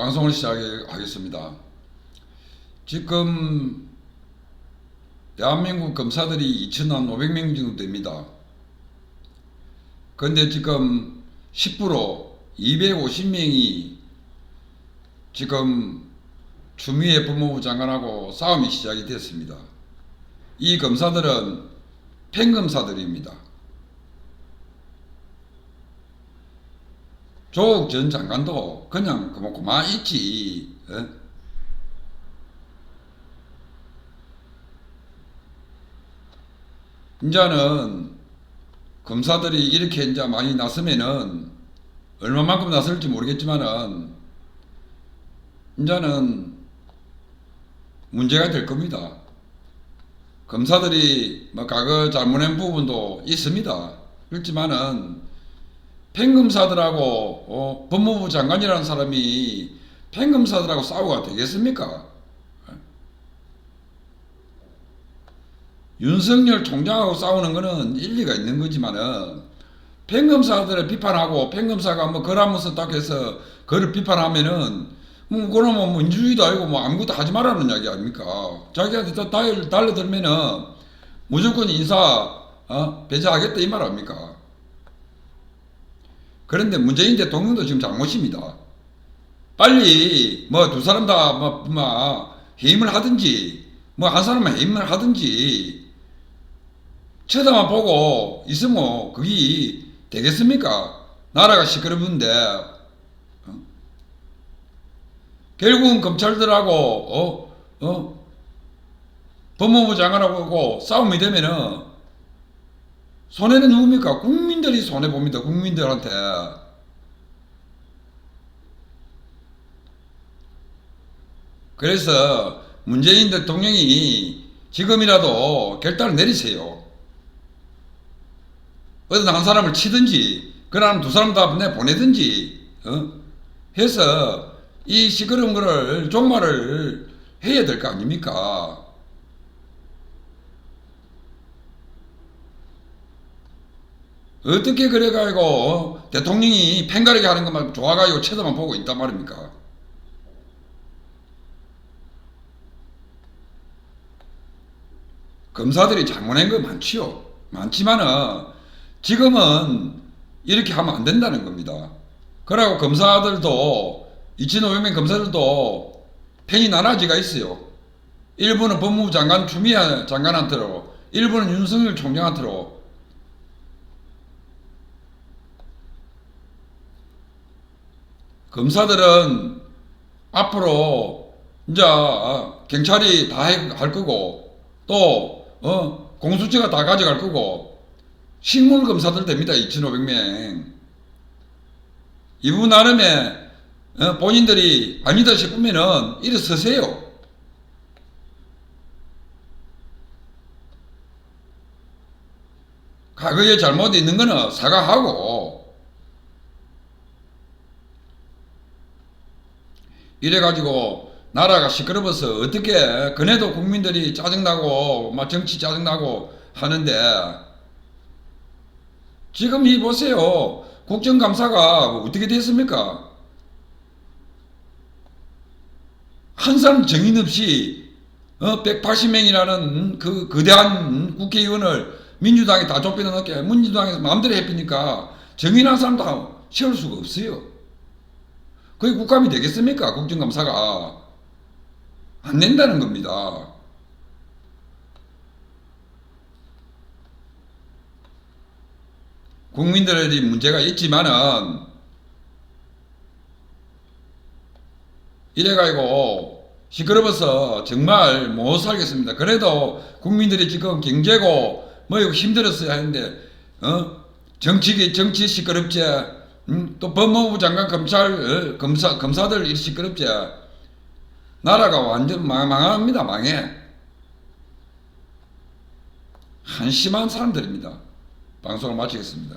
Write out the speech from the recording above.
방송을 시작하겠습니다. 지금 대한민국 검사들이 2,500명 정도 됩니다. 그런데 지금 10% 250명이 지금 추미애 법무부 장관하고 싸움이 시작이 됐습니다. 이 검사들은 팽검사들입니다. 조국 전 장관도 그냥 그만 그만 있지. 어? 이제는 검사들이 이렇게 이제 많이 나서면은 얼마만큼 나설지 모르겠지만은 이제는 문제가 될 겁니다. 검사들이 뭐 과거 잘못한 부분도 있습니다. 그렇지만은 팽검사들하고 어, 법무부 장관이라는 사람이 팽검사들하고 싸우가 되겠습니까? 윤석열 총장하고 싸우는 거는 일리가 있는 거지만은 팽검사들을 비판하고 팽검사가 뭐 그러면서 딱 해서 그를 비판하면은 뭐 그러면 뭐 민주주의도 아니고 뭐 아무것도 하지 말라는 이야기 아닙니까? 자기한테 또 달, 달려들면은 무조건 인사 어? 배제하겠다 이 말 아닙니까? 그런데 문재인 대통령도 지금 잘못입니다. 빨리 뭐 두 사람 다뭐 뭐 해임을 하든지 뭐 한 사람만 해임을 하든지 쳐다만 보고 있으면 그게 되겠습니까? 나라가 시끄러운데 어? 결국은 검찰들하고 어? 어? 법무부 장관하고 싸움이 되면은 손해는 누굽니까? 국민들이 손해 봅니다. 국민들한테. 그래서 문재인 대통령이 지금이라도 결단을 내리세요. 어떤 한 사람을 치든지, 그러나 두 사람 다 보내든지, 어? 해서 이 시끄러운 거를 종말을 해야 될 거 아닙니까? 어떻게 그래가지고 어? 대통령이 팽가르게 하는 것만 좋아가지고 쳐다만 보고 있단 말입니까? 검사들이 잘못한 거 많지요. 많지만은 지금은 이렇게 하면 안 된다는 겁니다. 그러고 검사들도 2,500명 검사들도 팽이 나눠지가 있어요. 일부는 법무부 장관 추미애 장관한테로, 일부는 윤석열 총장한테로 검사들은 앞으로 이제 어, 경찰이 다 할 거고 또 어, 공수처가 다 가져갈 거고 식물 검사들 됩니다. 2,500명. 이분 나름에 어, 본인들이 아니다 싶으면은 일어서세요. 과거에 잘못 있는 거는 사과하고 이래가지고 나라가 시끄러워서 어떻게 그네도 국민들이 짜증나고 막 정치 짜증나고 하는데 지금 이 보세요 국정감사가 어떻게 됐습니까? 한 사람 정인 없이 어, 180명이라는 그 거대한 국회의원을 민주당이 다 좁혀놓게 놓 민주당에서 마음대로 해피니까 정인한 사람 다 세울 수가 없어요. 그게 국감이 되겠습니까? 국정감사가. 안 된다는 겁니다. 국민들의 문제가 있지만은 이래가지고 시끄러워서 정말 못 살겠습니다. 그래도 국민들이 지금 경제고 뭐 힘들었어야 하는데 어 정치 정치 시끄럽지 음? 또 법무부 장관 검찰 어? 검사 검사들 이 시끄럽지 나라가 완전 망, 망합니다 망해 한심한 사람들입니다. 방송을 마치겠습니다.